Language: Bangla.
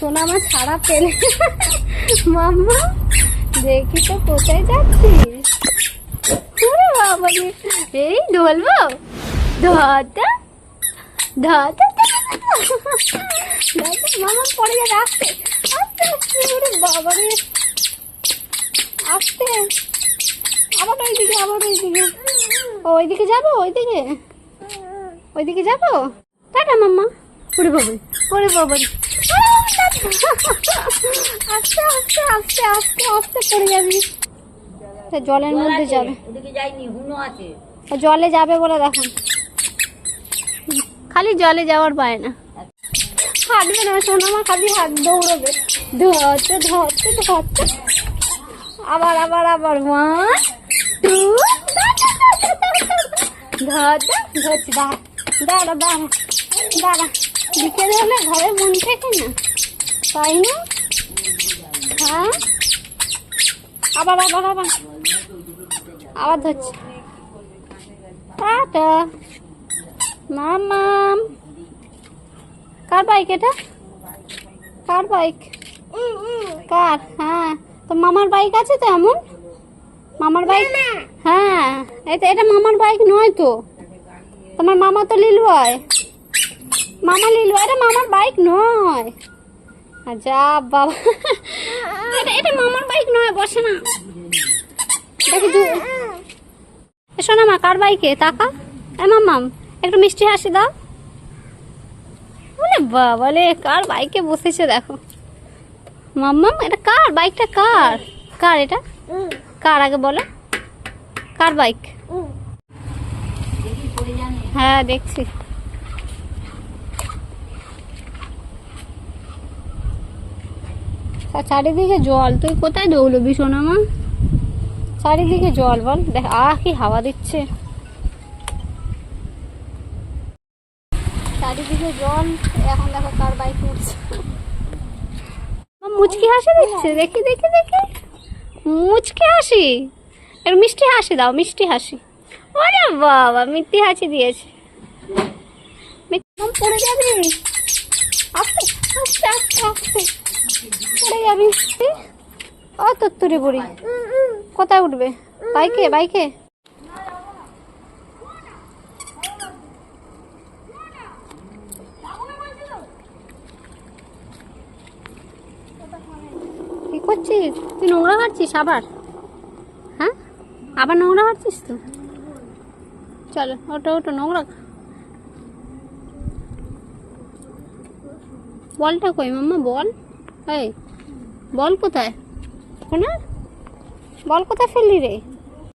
সোনা আমার ছাড়া পেলে। মাম্মা, দেখি তো কোথায় যাচ্ছিস? বাবা এই ঢলবো ধরতে? ধরতে মামা পড়ে যাবে, আসতে। আস্তে আস্তে বাবা রে। আসতে। আবার ওইদিকে আবার ওইদিকে। ওইদিকে যাব, ওইদিকে? ওইদিকে যাব? টাটা, মাম্মা। ওরে বাবা ওরে বাবা আস্তে আস্তে আস্তে আস্তে আস্তে পড়ে যাবি। তা জলের মধ্যে যাবে। জলে যাবে বলে দেখুন খালি জলে যাওয়ার পায় না। হাঁটবে না শোনো আমার খালি হাত দৌড়বে। ধরতে ধরতে ধরতে। আবার আবার আবার ওয়ান টু ধরতে ধরছি দাঁড়া দাঁড়া দাঁড়া দাঁড়া বিকেলে হলে ঘরে মন থেকে না। তাই না? হ্যাঁ? আবার আবার আবার আবার। ধরছি। টাটা। মামাম কার বাইক এটা? কার বাইক কার? হ্যাঁ। তো মামার বাইক আছে তো এমন? মামার বাইক হ্যাঁ। এটা এটা মামার বাইক নয় তো। তোমার মামা তো লিলু হয় মামা লিলু এটা মামার বাইক নয়। যা বাবা। এটা এটা মামার বাইক নয়, বসে না। দেখি দু শোনা মা, কার বাইকে তাকা। এ মাম্মাম, একটু মিষ্টি হাসি দাও। বলে কার বাইকে বসেছে দেখো। মাম্মাম, এটা কার? বাইকটা কার? কার এটা? কার আগে বলো। কার বাইক হ্যাঁ দেখছি। চারিদিকে জল। তুই কোথায় দৌড়বি সোনা মা? চারিদিকে জল বল। দেখ আহ কি হাওয়া দিচ্ছে। চারিদিকে জল এখন দেখো কার বাইক উঠছে মুচকি হাসি দিচ্ছে? দেখি দেখি দেখি। মুচকি হাসি? মিষ্টি হাসি দাও মিষ্টি হাসি। ওরে বাবা মিষ্টি হাসি দিয়েছে। পড়ে যাবি। আস্তে আস্তে আস্তে আস্তে। কোথায় উঠবে? বাইকে? বাইকে? কি করছিস? তুই নোংরা মারছিস আবার? হ্যাঁ? আবার নোংরা মারছিস তো? চলো ওটো ওটো নোংরা। বলটা কই মাম্মা? বল। এই বল কোথায়? বল কোথায় ফেললি রে?